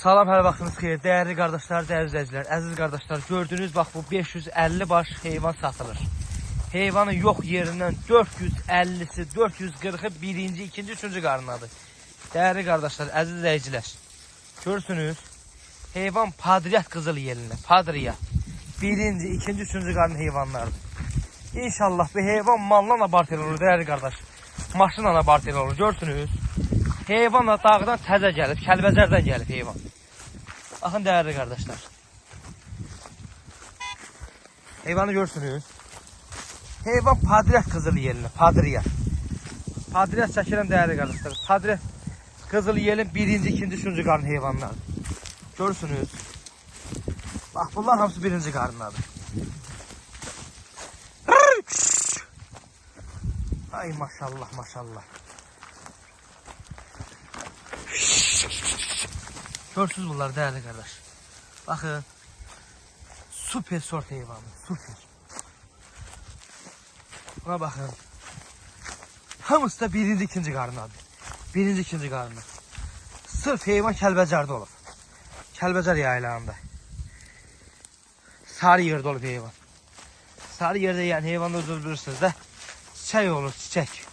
Salam, hər vaxtınız xeyir. Dəyərli qardaşlar, dəyərli izləyicilər, əziz qardaşlar, gördüyünüz bax bu 550 baş heyvan satılır. Heyvanın yox yerindən 450-si, 440-ı birinci, ikinci, üçüncü qarnadır. Dəyərli qardaşlar, əziz izləyicilər, görürsünüz, heyvan padriyat qızıl yerində, padriyat. Birinci, ikinci, üçüncü qarın heyvanlardır. İnşallah bu heyvan malla abart olur, dəyərli qardaş. Maşınla abart olur, görürsünüz. Heyvan da dağdan təzə gəlib, Kəlbəzərdən gəlib heyvan. Baxın dəyərli qardaşlar. Heyvanı görürsünüz. Heyvan padriyat qızıl yelinə, padriyat. Padriyat çəkirəm dəyərli qardaşlar. Padriyat qızıl yelin birinci, ikinci, üçüncü qarın heyvanlardır. Görürsünüz. Bax bunlar hamısı birinci qarınlardır. Ay maşallah maşallah. Görsünüz bunlar değerli kardeş. Bakın. Süper sort heyvanı. Süper. Buna bakın. Hamısı da birinci ikinci qarnadır. Birinci ikinci qarnı. Sırf heyvan Kəlbəcərdə olub. Kəlbəcər yaylağında. Sarı yerdə olub heyvan. Sarı yerdə yəni heyvanda özünüz bilirsiniz də çiçək olur çiçək.